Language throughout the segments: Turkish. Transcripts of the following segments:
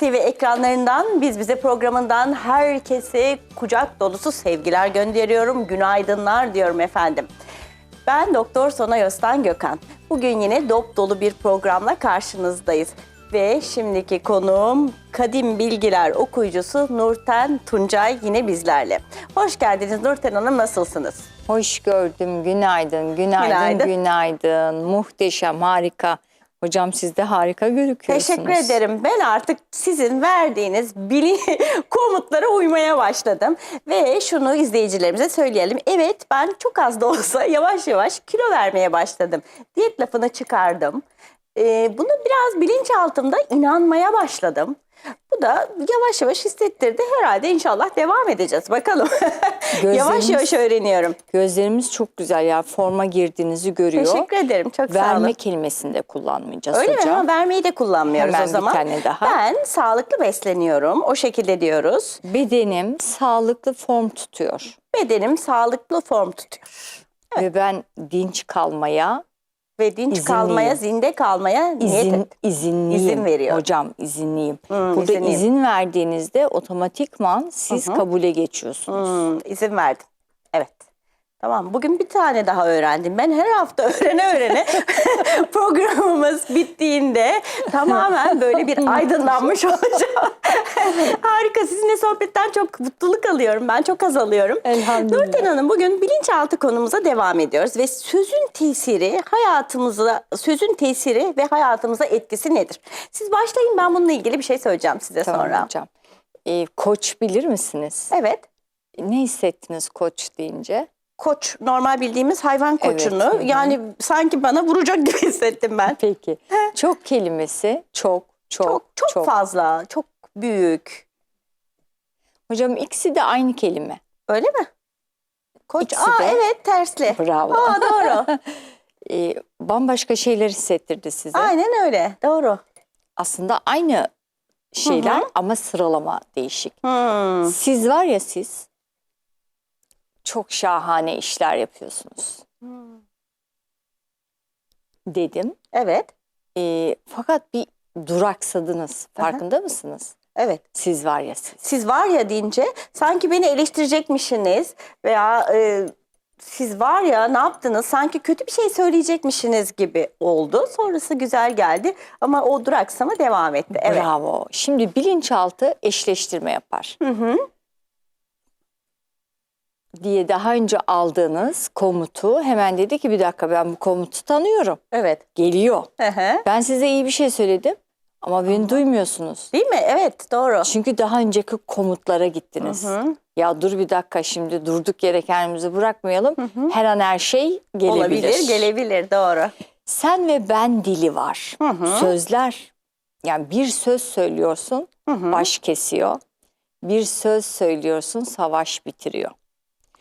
Beyaz TV ekranlarından biz bize programından herkese kucak dolusu sevgiler gönderiyorum. Günaydınlar diyorum efendim. Ben Doktor Sonay Öztan Gökhan. Bugün yine dop dolu bir programla karşınızdayız. Ve şimdiki konuğum Kadim Bilgiler okuyucusu Nurten Tuncay yine bizlerle. Hoş geldiniz Nurten Hanım nasılsınız? Hoş gördüm. Günaydın, günaydın, Günaydın. günaydın. Muhteşem, harika. Hocam siz de harika gözüküyorsunuz. Teşekkür ederim. Ben artık sizin verdiğiniz bili komutlara uymaya başladım. Ve şunu izleyicilerimize söyleyelim. Evet ben çok az da olsa yavaş yavaş kilo vermeye başladım. Diyet lafını çıkardım. Ee, bunu biraz bilinçaltımda inanmaya başladım. Bu da yavaş yavaş hissettirdi. Herhalde inşallah devam edeceğiz. Bakalım. yavaş yavaş öğreniyorum. Gözlerimiz çok güzel ya. Forma girdiğinizi görüyor. Teşekkür ederim. Çok sağ olun. Verme kelimesini de kullanmayacağız Öyle mi? hocam. Ama vermeyi de kullanmıyoruz Hemen o bir zaman. tane daha. Ben sağlıklı besleniyorum. O şekilde diyoruz. Bedenim sağlıklı form tutuyor. Bedenim sağlıklı form tutuyor. Ve ben dinç kalmaya, Ve dinç İzinliyim. kalmaya, zinde kalmaya niyet izin, et. izinliyim. İzin veriyor. Hocam izinliyim. Hmm, Burada izinliyim. izin verdiğinizde otomatikman siz Hı hı. kabule geçiyorsunuz. Hmm, izin verdim. Evet. Tamam bugün bir tane daha öğrendim. Ben her hafta öğrene öğrene programımız bittiğinde tamamen böyle bir aydınlanmış olacağım. Harika. Sizinle sohbetten çok mutluluk alıyorum. Ben çok haz alıyorum. Elhamdülillah. Nurten Hanım bugün bilinçaltı konumuza devam ediyoruz ve sözün tesiri hayatımıza, sözün tesiri ve hayatımıza etkisi nedir? Siz başlayın ben bununla ilgili bir şey söyleyeceğim size Tamam sonra. hocam. Ee, koç bilir misiniz? Evet. Ne hissettiniz koç deyince? Koç normal bildiğimiz hayvan Evet, koçunu hı. yani sanki bana vuracak gibi hissettim ben. Peki. çok kelimesi çok çok Çok çok, fazla, çok büyük. Hocam ikisi de aynı kelime. Öyle mi? Koç. İkisi Aa de. evet tersli. Bravo. Aa doğru. Ee, bambaşka şeyler hissettirdi size. Aynen öyle. Doğru. Aslında aynı şeyler ama sıralama değişik. Hmm. Siz var ya siz çok şahane işler yapıyorsunuz dedim. Evet. Ee, fakat bir duraksadınız. Farkında mısınız? Evet. Siz var ya siz. Siz var ya deyince sanki beni eleştirecekmişsiniz veya e, siz var ya ne yaptınız sanki kötü bir şey söyleyecekmişsiniz gibi oldu. Sonrası güzel geldi ama o duraksama devam etti. Evet. Bravo. Şimdi bilinçaltı eşleştirme yapar. Hı hı. Diye daha önce aldığınız komutu hemen dedi ki bir dakika ben bu komutu tanıyorum. Evet. Geliyor. Hı hı. Ben size iyi bir şey söyledim ama beni duymuyorsunuz. Değil mi? Evet doğru. Çünkü daha önceki komutlara gittiniz. Hı hı. Ya dur bir dakika şimdi durduk yere kendimizi bırakmayalım. Her an her şey gelebilir. Olabilir, gelebilir doğru. Sen ve ben dili var. Hı hı. Sözler. Yani bir söz söylüyorsun Hı hı. baş kesiyor. Bir söz söylüyorsun savaş bitiriyor.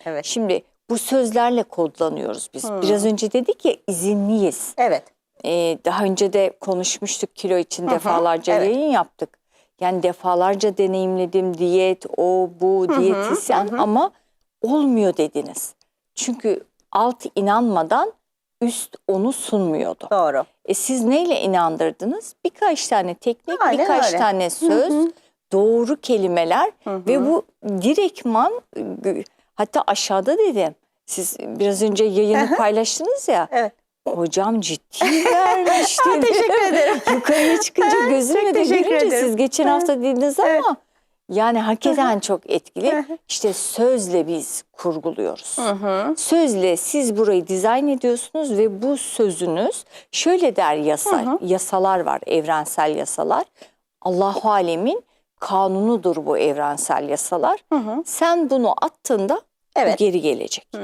Evet. Şimdi bu sözlerle kodlanıyoruz biz. Hmm. Biraz önce dedik ya izinliyiz. Evet. Ee, daha önce de konuşmuştuk kilo için defalarca evet. yayın yaptık. Yani defalarca deneyimledim diyet, o bu, diyetisyen ama olmuyor dediniz. Çünkü alt inanmadan üst onu sunmuyordu. Doğru. E siz neyle inandırdınız? Birkaç tane teknik, Aynen birkaç öyle. tane söz, doğru kelimeler ve bu direktman hatta aşağıda dedim. Siz biraz önce yayını paylaştınız ya. Evet. Hocam ciddi vermiş dedim. teşekkür ederim. Yukarıya çıkınca gözüme Çok de görünce ederim. siz geçen hafta dediniz ama Evet. yani hakikaten çok etkili. İşte sözle biz kurguluyoruz. Sözle siz burayı dizayn ediyorsunuz ve bu sözünüz şöyle der yasa, yasalar var, evrensel yasalar. Allahu Alemin kanunudur bu evrensel yasalar. Sen bunu attığında Evet. bu geri gelecek. Hmm.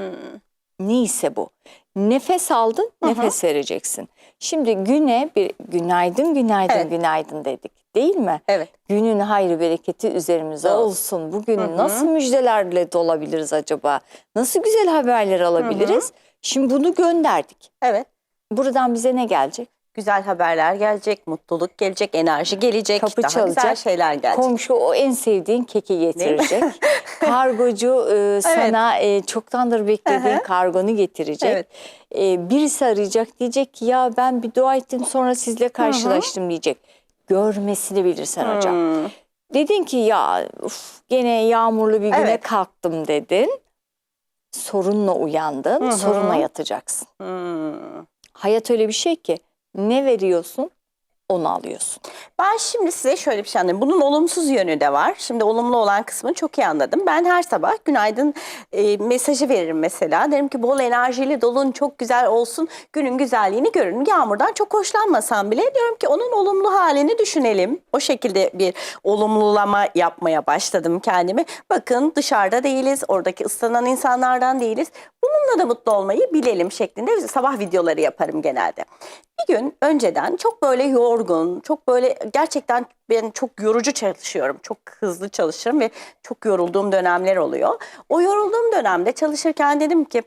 Neyse bu. Nefes aldın, nefes vereceksin. Şimdi güne bir günaydın, günaydın, Evet. günaydın dedik. Değil mi? Evet. Günün hayrı bereketi üzerimize Olsun. olsun. Bugün nasıl müjdelerle dolabiliriz acaba? Nasıl güzel haberler alabiliriz? Şimdi bunu gönderdik. Evet. Buradan bize ne gelecek? Güzel haberler gelecek, mutluluk gelecek, enerji gelecek, Kapı daha çalacak. güzel şeyler gelecek. Komşu o en sevdiğin keki getirecek. Kargocu e, sana e, çoktandır beklediğin Hı hı. kargonu getirecek. Evet. E, birisi arayacak diyecek ki ya ben bir dua ettim sonra sizle karşılaştım diyecek. görmesini bilirsen hocam. Hmm. Dedin ki ya uf, gene yağmurlu bir güne Evet. kalktım dedin. Sorunla uyandın, Hı hı. sorunla yatacaksın. Hmm. Hayat öyle bir şey ki ne veriyorsun onu alıyorsun. Ben şimdi size şöyle bir şey anlatayım. Bunun olumsuz yönü de var. Şimdi olumlu olan kısmını çok iyi anladım. Ben her sabah günaydın e, mesajı veririm mesela. Derim ki bol enerjiyle dolun, çok güzel olsun, günün güzelliğini görün. Yağmurdan çok hoşlanmasam bile diyorum ki onun olumlu halini düşünelim. O şekilde bir olumlulama yapmaya başladım kendimi. Bakın dışarıda değiliz, oradaki ıslanan insanlardan değiliz. Bununla da mutlu olmayı bilelim şeklinde sabah videoları yaparım genelde. Bir gün önceden çok böyle yorgun, çok böyle gerçekten ben çok yorucu çalışıyorum. Çok hızlı çalışırım ve çok yorulduğum dönemler oluyor. O yorulduğum dönemde çalışırken dedim ki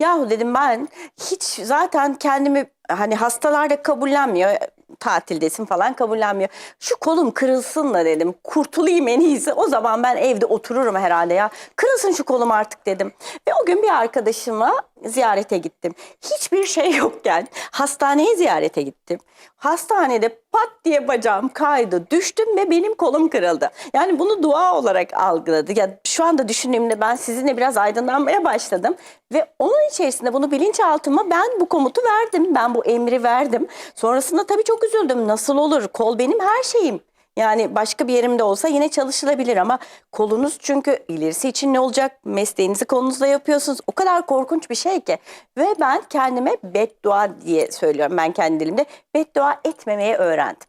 yahu dedim ben hiç zaten kendimi hani hastalar da kabullenmiyor tatildesin falan kabullenmiyor. Şu kolum kırılsın da dedim. Kurtulayım en iyisi. O zaman ben evde otururum herhalde ya. Kırılsın şu kolum artık dedim. Ve o gün bir arkadaşıma ziyarete gittim. Hiçbir şey yokken hastaneye ziyarete gittim. Hastanede pat diye bacağım kaydı. Düştüm ve benim kolum kırıldı. Yani bunu dua olarak algıladı. Ya şu anda düşündüğümde ben sizinle biraz aydınlanmaya başladım. Ve onun içerisinde bunu bilinçaltıma ben bu komutu verdim. Ben bu emri verdim. Sonrasında tabii çok üzüldüm. Nasıl olur? Kol benim her şeyim. Yani başka bir yerimde olsa yine çalışılabilir ama kolunuz çünkü ilerisi için ne olacak? Mesleğinizi kolunuzla yapıyorsunuz. O kadar korkunç bir şey ki. Ve ben kendime beddua diye söylüyorum ben kendi dilimde. Beddua etmemeye öğrendim.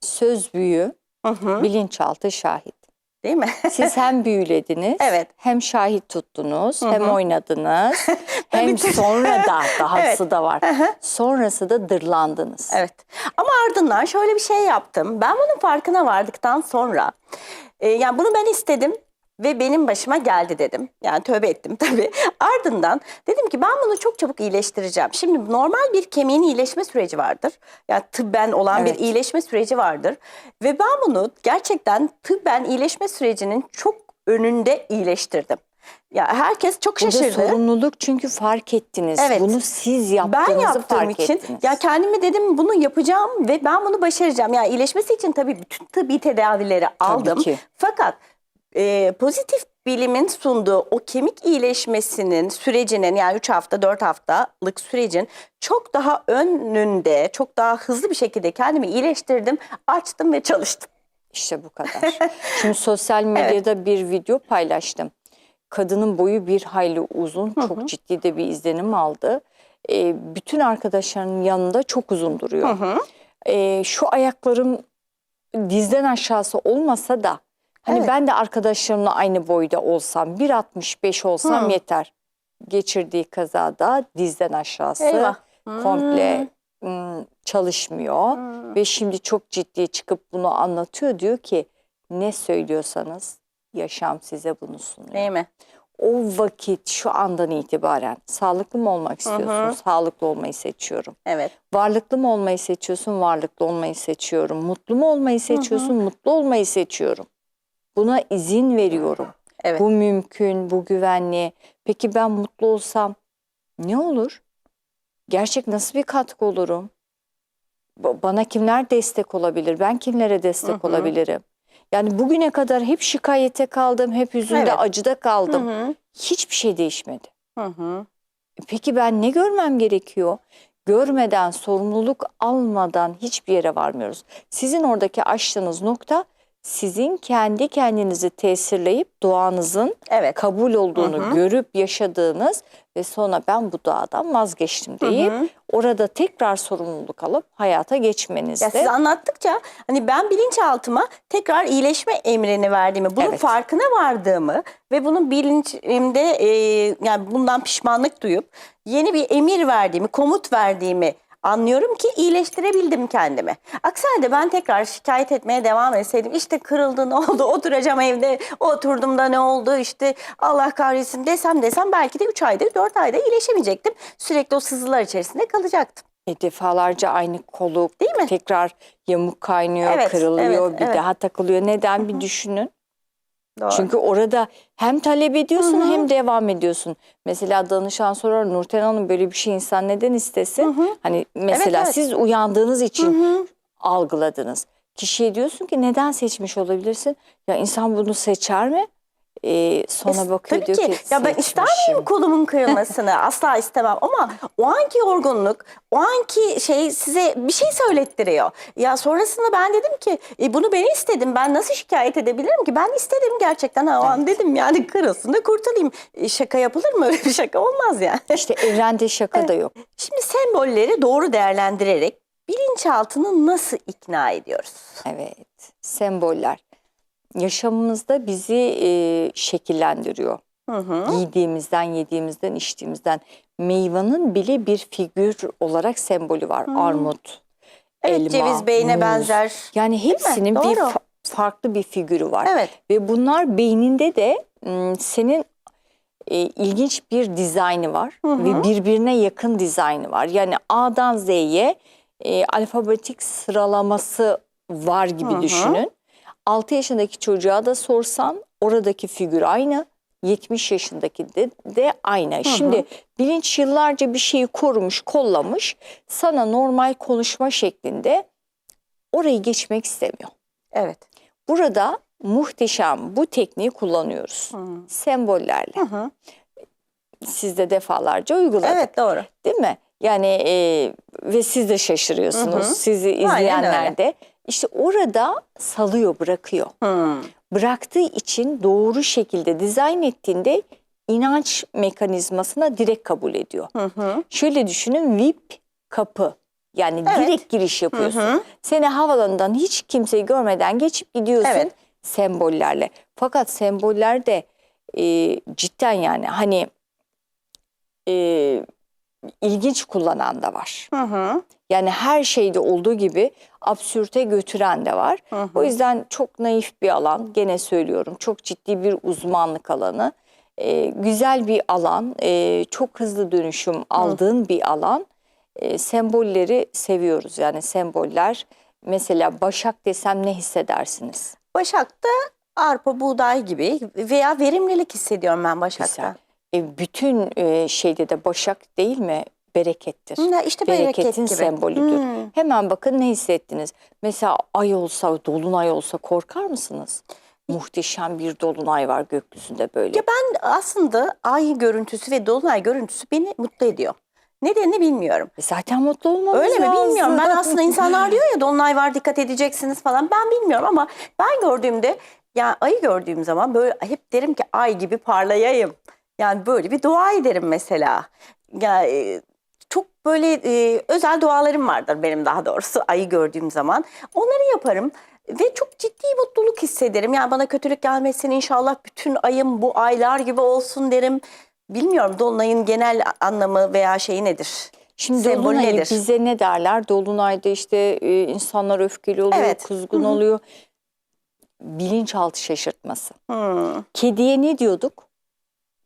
Söz büyü, Hı hı. bilinçaltı şahit. Değil mi? Siz hem büyülediniz, Evet. hem şahit tuttunuz, Hı hem oynadınız, hem sonra da dahası Evet. da var. Hı hı. Sonrası da dırlandınız. Evet. Ama ardından şöyle bir şey yaptım. Ben bunun farkına vardıktan sonra e, yani bunu ben istedim ve benim başıma geldi dedim. Yani tövbe ettim tabii. Ardından dedim ki ben bunu çok çabuk iyileştireceğim. Şimdi normal bir kemiğin iyileşme süreci vardır. Yani tıbben olan Evet. bir iyileşme süreci vardır. Ve ben bunu gerçekten tıbben iyileşme sürecinin çok önünde iyileştirdim. Ya herkes çok şaşırdı. sorumluluk çünkü fark ettiniz. Evet. Bunu siz yaptığınızı Ben yaptığım fark için ettiniz. ya kendime dedim bunu yapacağım ve ben bunu başaracağım. Ya iyileşmesi için tabii bütün tıbbi tedavileri aldım. ki. Fakat e, pozitif bilimin sunduğu o kemik iyileşmesinin sürecinin yani 3 hafta 4 haftalık sürecin çok daha önünde çok daha hızlı bir şekilde kendimi iyileştirdim, açtım ve çalıştım. İşte bu kadar. Şimdi sosyal medyada bir video paylaştım. Kadının boyu bir hayli uzun, çok ciddi de bir izlenim aldı. Ee, bütün arkadaşlarının yanında çok uzun duruyor. Ee, şu ayaklarım dizden aşağısı olmasa da hani Evet. ben de arkadaşlarımla aynı boyda olsam 1.65 olsam Hı. yeter. Geçirdiği kazada dizden aşağısı Eyvah. komple ım, çalışmıyor ve şimdi çok ciddi çıkıp bunu anlatıyor diyor ki ne söylüyorsanız yaşam size bunu sunuyor. Değil mi? O vakit şu andan itibaren sağlıklı mı olmak istiyorsun? Sağlıklı olmayı seçiyorum. Evet. Varlıklı mı olmayı seçiyorsun? Varlıklı olmayı seçiyorum. Mutlu mu olmayı seçiyorsun? Mutlu olmayı seçiyorum. Buna izin veriyorum. Evet. Bu mümkün, bu güvenli. Peki ben mutlu olsam ne olur? Gerçek nasıl bir katkı olurum? Ba- Bana kimler destek olabilir? Ben kimlere destek Hı hı. olabilirim? Yani bugüne kadar hep şikayete kaldım, hep hüzünde, Evet. acıda kaldım. Hı hı. Hiçbir şey değişmedi. Hı hı. Peki ben ne görmem gerekiyor? Görmeden, sorumluluk almadan hiçbir yere varmıyoruz. Sizin oradaki açtığınız nokta sizin kendi kendinizi tesirleyip duanızın Evet. kabul olduğunu Hı hı. görüp yaşadığınız ve sonra ben bu duadan vazgeçtim deyip hı. orada tekrar sorumluluk alıp hayata geçmenizde. Ya siz anlattıkça hani ben bilinçaltıma tekrar iyileşme emrini verdiğimi, bunun Evet. farkına vardığımı ve bunun bilincimde e, yani bundan pişmanlık duyup yeni bir emir verdiğimi, komut verdiğimi anlıyorum ki iyileştirebildim kendimi. Aksi halde ben tekrar şikayet etmeye devam etseydim işte kırıldı ne oldu oturacağım evde oturdum da ne oldu işte Allah kahretsin desem desem belki de 3 ayda 4 ayda iyileşemeyecektim. Sürekli o sızılar içerisinde kalacaktım. E, defalarca aynı kolu Değil mi? tekrar yamuk kaynıyor, Evet, kırılıyor, evet, bir evet. daha takılıyor. Neden bir düşünün. Doğru. Çünkü orada hem talep ediyorsun Hı hı. hem devam ediyorsun. Mesela danışan sorar Nurten Hanım böyle bir şey insan neden istesin? Hı hı. Hani mesela evet. siz uyandığınız için Hı hı. algıladınız. kişiye diyorsun ki neden seçmiş olabilirsin? Ya insan bunu seçer mi? Ee, sonra Es- bakıyor Tabii diyor ki. ki Ya ben ister miyim kolumun kırılmasını? Asla istemem ama o anki yorgunluk, o anki şey size bir şey söylettiriyor. Ya sonrasında ben dedim ki e, bunu ben istedim. Ben nasıl şikayet edebilirim ki? Ben istedim gerçekten. Ha, o an dedim yani kırılsın da kurtulayım. E, şaka yapılır mı? Öyle bir şaka olmaz yani. İşte evrende şaka da yok. Şimdi sembolleri doğru değerlendirerek bilinçaltını nasıl ikna ediyoruz? Evet, semboller. Yaşamımızda bizi e, şekillendiriyor. Hı hı. Giydiğimizden, yediğimizden, içtiğimizden. Meyvanın bile bir figür olarak sembolü var. Armut, Evet elma, ceviz beyine muz. benzer. Yani hepsinin bir fa- farklı bir figürü var. Evet. Ve bunlar beyninde de senin e, ilginç bir dizaynı var Hı hı. ve birbirine yakın dizaynı var. Yani A'dan Z'ye e, alfabetik sıralaması var gibi Hı hı. düşünün. 6 yaşındaki çocuğa da sorsan oradaki figür aynı. 70 yaşındaki de, de aynı. Şimdi bilinç yıllarca bir şeyi korumuş, kollamış. Sana normal konuşma şeklinde orayı geçmek istemiyor. Evet. Burada muhteşem bu tekniği kullanıyoruz. Hı. Sembollerle. Hı hı. Siz de defalarca uyguladık. Evet doğru. Değil mi? Yani e, ve siz de şaşırıyorsunuz. Hı hı. Sizi izleyenler de. İşte orada salıyor, bırakıyor. Hı. Bıraktığı için doğru şekilde dizayn ettiğinde inanç mekanizmasına direkt kabul ediyor. Hı hı. Şöyle düşünün VIP kapı. Yani Evet. direkt giriş yapıyorsun. Hı hı. Seni havalanından hiç kimseyi görmeden geçip gidiyorsun Evet. sembollerle. Fakat semboller de e, cidden yani hani e, ilginç kullanan da var. Hı hı. Yani her şeyde olduğu gibi absürte götüren de var. Hı hı. O yüzden çok naif bir alan. Gene söylüyorum çok ciddi bir uzmanlık alanı. Ee, güzel bir alan, ee, çok hızlı dönüşüm aldığın bir alan. Ee, sembolleri seviyoruz yani semboller. Mesela başak desem ne hissedersiniz? Başak'ta arpa, buğday gibi veya verimlilik hissediyorum ben Başak'ta. Güzel. E, bütün e, şeyde de başak değil mi? Berekettir. Hı, işte bereket Bereketin gibi. sembolüdür. Hı. Hemen bakın ne hissettiniz? Mesela ay olsa, dolunay olsa korkar mısınız? Muhteşem bir dolunay var gökyüzünde böyle. Ya ben aslında ay görüntüsü ve dolunay görüntüsü beni mutlu ediyor. Nedenini bilmiyorum. E Zaten mutlu olmamız Öyle mi lazım. bilmiyorum. Ben aslında insanlar diyor ya dolunay var dikkat edeceksiniz falan. Ben bilmiyorum ama ben gördüğümde ya ayı gördüğüm zaman böyle hep derim ki ay gibi parlayayım. Yani böyle bir dua ederim mesela. Ya e, böyle e, özel dualarım vardır benim daha doğrusu ayı gördüğüm zaman. Onları yaparım ve çok ciddi mutluluk hissederim. Yani bana kötülük gelmesin inşallah bütün ayım bu aylar gibi olsun derim. Bilmiyorum dolunayın genel anlamı veya şeyi nedir? Şimdi Sembolü dolunayı nedir? bize ne derler? Dolunayda işte e, insanlar öfkeli oluyor, Evet. kızgın oluyor. Bilinçaltı şaşırtması. Hmm. Kediye ne diyorduk?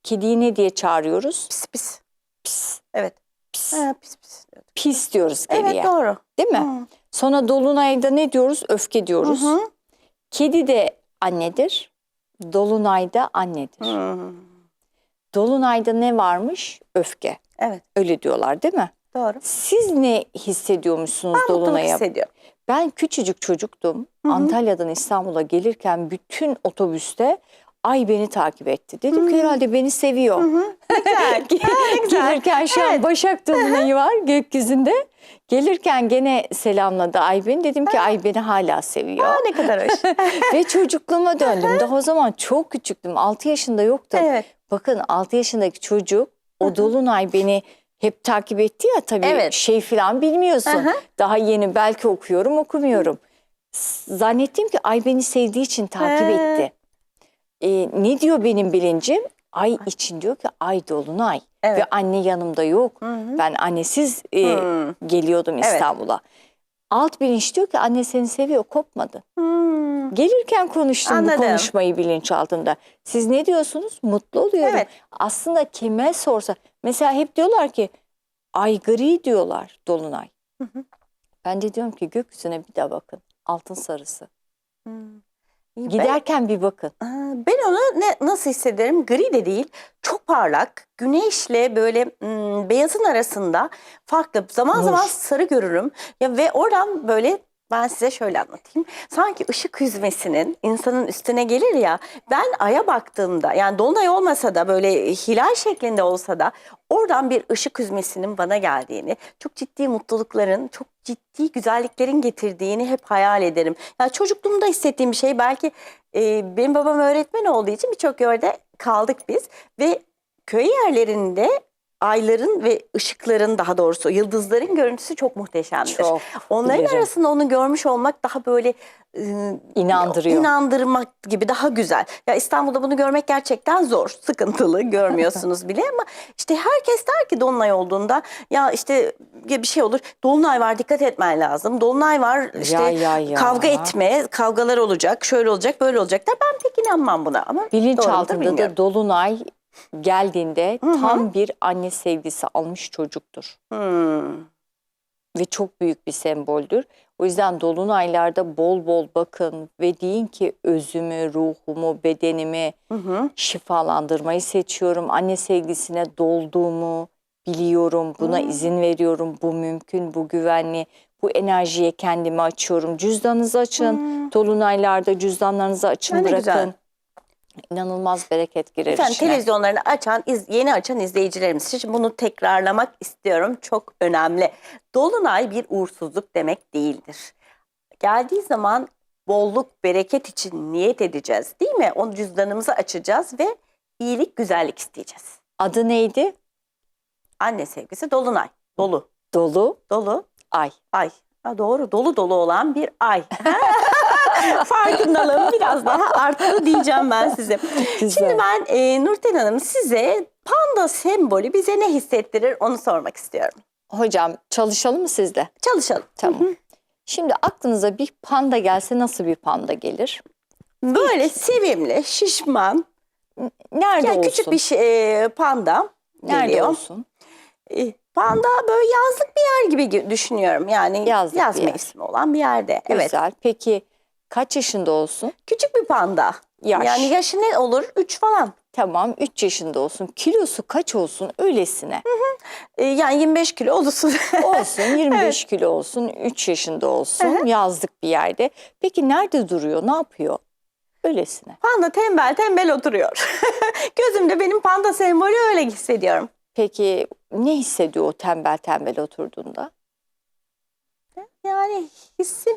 Kediyi ne diye çağırıyoruz? Pis pis. Pis. Evet. Pis. Ha, pis pis. Pis diyoruz kediye. Evet doğru. Değil mi? Hı. Sonra dolunayda ne diyoruz? Öfke Hı diyoruz. hı. Kedi de annedir. Dolunayda annedir. Hı. Dolunayda ne varmış? Öfke. Evet Öyle diyorlar değil mi? doğru. Siz ne hissediyormuşsunuz Ben dolunaya? hissediyorum. Ben küçücük çocuktum. Hı hı. Antalya'dan İstanbul'a gelirken bütün otobüste ay beni takip etti. Dedim ki herhalde beni seviyor. Hı hı. Güzel. Güzel. Gelirken şu an Evet. Başak Dolunay'ı var gökyüzünde. Gelirken gene selamladı ay beni. Dedim ki ay beni hala seviyor. Aa, ne kadar hoş. Ve çocukluğuma döndüm. Daha o zaman çok küçüktüm. 6 yaşında yoktum. evet. Bakın 6 yaşındaki çocuk o dolunay beni hep takip etti ya tabii Evet. şey falan bilmiyorsun. Hı hı. Daha yeni belki okuyorum okumuyorum. S- Zannettim ki ay beni sevdiği için takip etti. Ee, ne diyor benim bilincim? Ay için diyor ki ay dolunay. Evet. Ve anne yanımda yok. Hı hı. Ben annesiz e, Hı. geliyordum Evet. İstanbul'a. Alt bilinç diyor ki anne seni seviyor kopmadı. Hmm. Gelirken konuştum Anladım. bu konuşmayı bilinç altında. Siz ne diyorsunuz? Mutlu oluyorum. Evet. Aslında kime sorsa. Mesela hep diyorlar ki ay gri diyorlar dolunay. Hı hı. Ben de diyorum ki gökyüzüne bir daha bakın. Altın sarısı. Hmm. Ben- Giderken bir bakın. Ben onu ne, nasıl hissederim? Gri de değil, çok parlak, güneşle böyle hmm, beyazın arasında farklı. Zaman Nur. zaman sarı görürüm ya ve oradan böyle Ben size şöyle anlatayım. Sanki ışık hüzmesinin insanın üstüne gelir ya. Ben aya baktığımda yani dolunay olmasa da böyle hilal şeklinde olsa da oradan bir ışık hüzmesinin bana geldiğini, çok ciddi mutlulukların, çok ciddi güzelliklerin getirdiğini hep hayal ederim. Yani çocukluğumda hissettiğim bir şey belki e, benim babam öğretmen olduğu için birçok yerde kaldık biz ve köy yerlerinde ayların ve ışıkların daha doğrusu yıldızların görüntüsü çok muhteşemdir. Çok Onların bilirim. arasında onu görmüş olmak daha böyle e, İnandırıyor. inandırmak gibi daha güzel. Ya İstanbul'da bunu görmek gerçekten zor, sıkıntılı görmüyorsunuz bile ama işte herkes der ki dolunay olduğunda ya işte ya bir şey olur. Dolunay var dikkat etmen lazım. Dolunay var işte Ya, ya, ya. kavga etme, kavgalar olacak, şöyle olacak, böyle olacak der. Ben pek inanmam buna ama bilmiyorum. da dolunay geldiğinde tam bir anne sevgisi almış çocuktur. Hmm. Ve çok büyük bir semboldür. O yüzden dolunaylarda bol bol bakın ve deyin ki özümü, ruhumu, bedenimi Hı hı. şifalandırmayı seçiyorum. Anne sevgisine dolduğumu biliyorum. Buna Hmm. izin veriyorum. Bu mümkün, bu güvenli. Bu enerjiye kendimi açıyorum. Cüzdanınızı açın. Dolunaylarda cüzdanlarınızı açın. Ne bırakın. güzel. İnanılmaz bereket girer Lütfen içine. televizyonlarını açan, iz- yeni açan izleyicilerimiz için bunu tekrarlamak istiyorum. Çok önemli. Dolunay bir uğursuzluk demek değildir. Geldiği zaman bolluk, bereket için niyet edeceğiz değil mi? Onu cüzdanımızı açacağız ve iyilik, güzellik isteyeceğiz. Adı neydi? Anne sevgisi dolunay. Dolu. Dolu Dolu. ay. Ay. Ha, doğru. Dolu dolu olan bir ay. Farkındalığım biraz daha arttı diyeceğim ben size. Güzel. Şimdi ben e, Nurten Hanım size panda sembolü bize ne hissettirir onu sormak istiyorum. Hocam çalışalım mı sizde? Çalışalım. Tamam. Şimdi aklınıza bir panda gelse nasıl bir panda gelir? Böyle sevimli, şişman, Nerede yani olsun? küçük bir şey, e, panda Nerede geliyor. olsun? E, Panda böyle yazlık bir yer gibi gi- düşünüyorum. Yani Yazlık yaz yer. mevsimi olan bir yerde. Evet. Güzel. Peki kaç yaşında olsun? Küçük bir panda. Yaş. Yani yaşı ne olur? 3 falan. Tamam 3 yaşında olsun. Kilosu kaç olsun öylesine. E, yani 25 kilo olursun. Olsun 25 kilo olsun 3 yaşında olsun yazlık bir yerde. Peki nerede duruyor ne yapıyor? Öylesine. panda tembel tembel oturuyor. Gözümde benim panda sembolü öyle hissediyorum. Peki ne hissediyor o tembel tembel oturduğunda? Yani hissim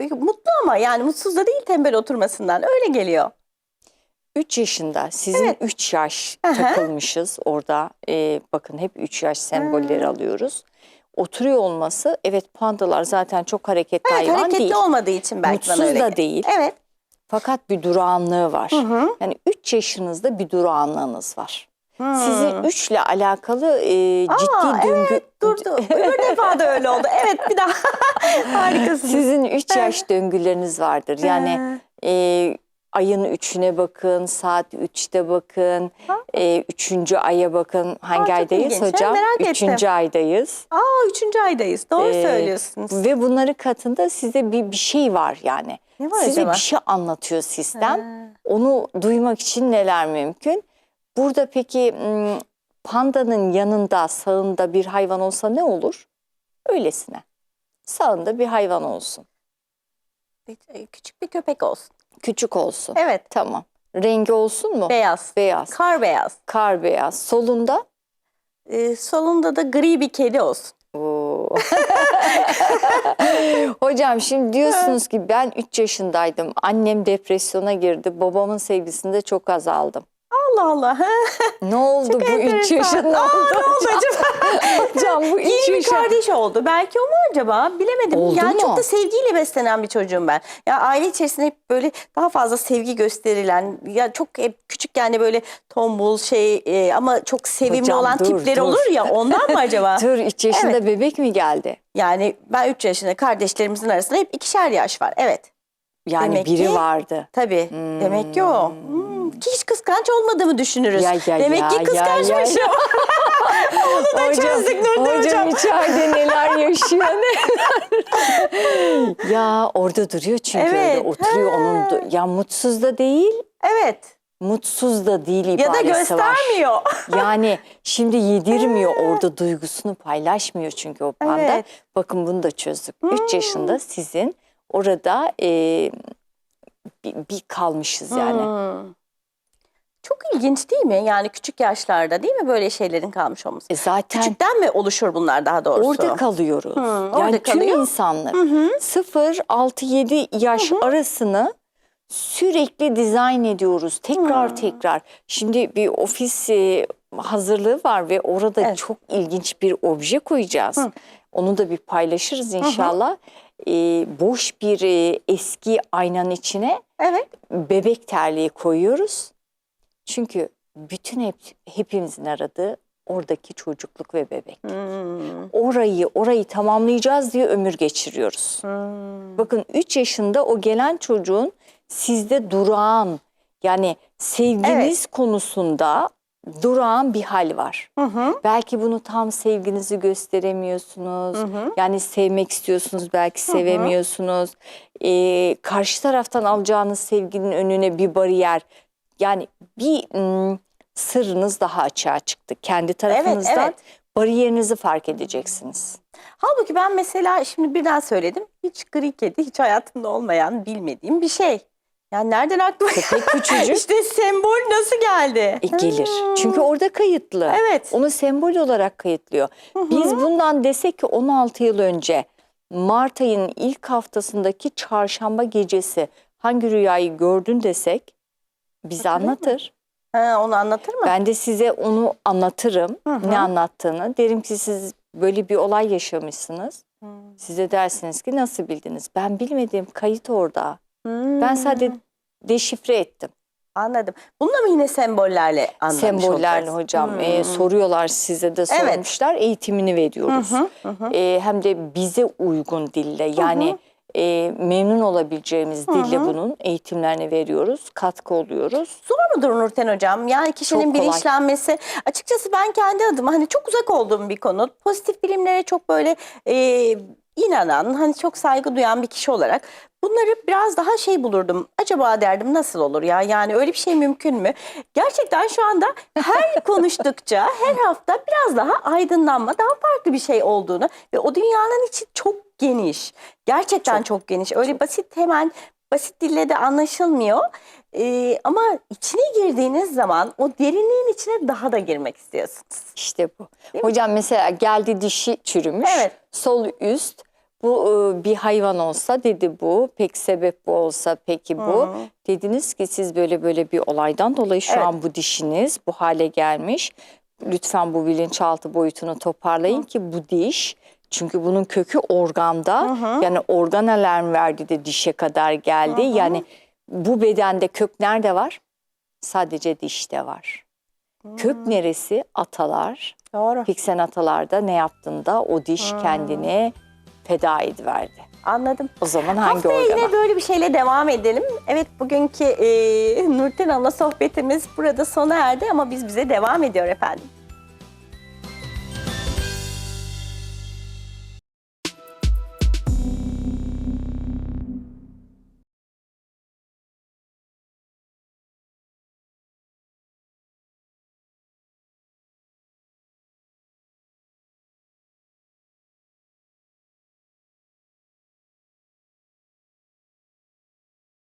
mutlu ama yani mutsuz da değil tembel oturmasından. Öyle geliyor. 3 yaşında sizin 3 yaş Aha. takılmışız orada. Ee, bakın hep 3 yaş sembolleri alıyoruz. Oturuyor olması evet pandalar zaten çok hareketli Evet hayvan hareketli değil. olmadığı için belki Mutsuz bana öyle da değil. Evet. Fakat bir durağanlığı var. hı. Yani 3 yaşınızda bir durağanlığınız var. Hmm. Sizin 3 ile alakalı e, Aa, ciddi döngü... evet durdu. Öbür defa da öyle oldu. Evet bir daha. Harikasınız. Sizin 3 yaş döngüleriniz vardır. Yani e, ayın 3'üne bakın, saat 3'te bakın, e, 3. aya bakın. Hangi çok aydayız ilginç. hocam? Merak 3. ettim. aydayız. Aa üçüncü aydayız. Doğru Ee, söylüyorsunuz. Ve bunları katında size bir, bir şey var yani. Ne var size acaba? bir şey anlatıyor sistem. Ha. Onu duymak için neler mümkün? Burada peki pandanın yanında, sağında bir hayvan olsa ne olur? Öylesine. Sağında bir hayvan olsun. Bir- Küçük bir köpek olsun. Küçük olsun. Evet. Tamam. Rengi olsun mu? Beyaz. Beyaz. Kar beyaz. Kar beyaz. Solunda? Ee, solunda da gri bir kedi olsun. Hocam şimdi diyorsunuz ki ben 3 yaşındaydım. Annem depresyona girdi. Babamın sevgisinde çok azaldım. Allah Allah. Ne oldu bu 3 enteresan. yaşında Aa, ne oldu acaba? hocam bu 3 Yeni bir yaşında. kardeş oldu. Belki o mu acaba? Bilemedim. Oldu yani mu? çok da sevgiyle beslenen bir çocuğum ben. Ya aile içerisinde hep böyle daha fazla sevgi gösterilen ya çok hep küçük yani böyle tombul şey e, ama çok sevimli Hocam, olan dur, tipler dur. olur ya ondan mı acaba? Dur 3 yaşında Evet. bebek mi geldi? Yani ben 3 yaşında kardeşlerimizin arasında hep ikişer yaş var. Evet. Yani Demek biri ki- vardı. Tabii. Demek ki o. Hmm, ki hiç kıskanç olmadığımı düşünürüz. Ya, ya, Demek ya, ki kıskançmışım. ya. Onu da çözdük Nurten hocam hocam. içeride neler yaşıyor neler. ya orada duruyor çünkü öyle Evet, oturuyor ha. onun. Ya mutsuz da değil, Evet. mutsuz da değil Ya da ibaresi var. göstermiyor. Yani şimdi yedirmiyor orada duygusunu paylaşmıyor çünkü o panda. Evet. Bakın bunu da çözdük. 3 yaşında sizin orada e, bir, bir kalmışız yani. Hmm. Çok ilginç değil mi? Yani küçük yaşlarda değil mi böyle şeylerin kalmış olması? E zaten Küçükten mi oluşur bunlar daha doğrusu? orada kalıyoruz. orada yani tüm kalıyor. insanlar Hı hı. 0 6 7 yaş arasını sürekli dizayn ediyoruz. Tekrar tekrar. Şimdi bir ofis e, hazırlığı var ve orada Evet. çok ilginç bir obje koyacağız. Onu da bir paylaşırız inşallah. E, boş bir e, eski aynanın içine Evet. bebek terliği koyuyoruz. Çünkü bütün hep, hepimizin aradığı oradaki çocukluk ve bebek. Hmm. Orayı orayı tamamlayacağız diye ömür geçiriyoruz. Hmm. Bakın 3 yaşında o gelen çocuğun sizde durağan yani sevginiz konusunda durağan bir hal var. Hı hı. Belki bunu tam sevginizi gösteremiyorsunuz. Hı hı. Yani sevmek istiyorsunuz belki sevemiyorsunuz. Ee, karşı taraftan alacağınız sevginin önüne bir bariyer. Yani bir ım, sırrınız daha açığa çıktı. Kendi tarafınızdan evet. bariyerinizi fark edeceksiniz. Halbuki ben mesela şimdi birden söyledim. Hiç gri kedi, hiç hayatımda olmayan, bilmediğim bir şey. Yani nereden aklıma Köpek küçücük İşte sembol nasıl geldi? e, gelir. Hmm. Çünkü orada kayıtlı. Evet. Onu sembol olarak kayıtlıyor. Biz bundan desek ki 16 yıl önce Mart ayının ilk haftasındaki çarşamba gecesi hangi rüyayı gördün desek bize anlatır. Ha, onu anlatır mı? Ben de size onu anlatırım. Hı hı. Ne anlattığını. Derim ki siz böyle bir olay yaşamışsınız. Hmm. Size dersiniz ki nasıl bildiniz? Ben bilmedim. Kayıt orada. Hmm. Ben sadece deşifre ettim. Anladım. Bununla mı yine sembollerle anlamış Sembollerle olacağız? hocam Hmm. e, soruyorlar size de Evet. sormuşlar eğitimini veriyoruz. Hı hı, hı hı. E, hem de bize uygun dille yani e, memnun olabileceğimiz dille bunun eğitimlerini veriyoruz, katkı oluyoruz. Zor mudur Nurten Hocam? Yani kişinin Çok kolay. bilinçlenmesi. Açıkçası ben kendi adıma hani çok uzak olduğum bir konu. Pozitif bilimlere çok böyle e, inanan, hani çok saygı duyan bir kişi olarak bunları biraz daha şey bulurdum. Acaba derdim nasıl olur ya? Yani öyle bir şey mümkün mü? Gerçekten şu anda her konuştukça her hafta biraz daha aydınlanma, daha farklı bir şey olduğunu ve o dünyanın içi çok geniş. Gerçekten Çok. çok, geniş. Öyle basit hemen basit dille de anlaşılmıyor. Ee, ama içine girdiğiniz zaman o derinliğin içine daha da girmek istiyorsunuz. İşte bu. Değil mi? Hocam mesela geldi dişi çürümüş. Evet. Sol üst. Bu e, bir hayvan olsa dedi bu. Peki sebep bu olsa peki bu. Hı. Dediniz ki siz böyle böyle bir olaydan dolayı şu Evet. an bu dişiniz bu hale gelmiş. Lütfen bu bilinçaltı boyutunu toparlayın ki bu diş çünkü bunun kökü organda. Hı hı. Yani organ alarm verdi de dişe kadar geldi. Hı hı. Yani bu bedende kök nerede var? Sadece dişte var. Kök neresi? Atalar. Doğru. Fiksen atalarda ne yaptığında o diş Hmm. kendini feda ediverdi. Anladım. O zaman hangi Haftaya organa? yine böyle bir şeyle devam edelim. Evet bugünkü e, Nurten Hanım'la sohbetimiz burada sona erdi ama biz bize devam ediyor efendim.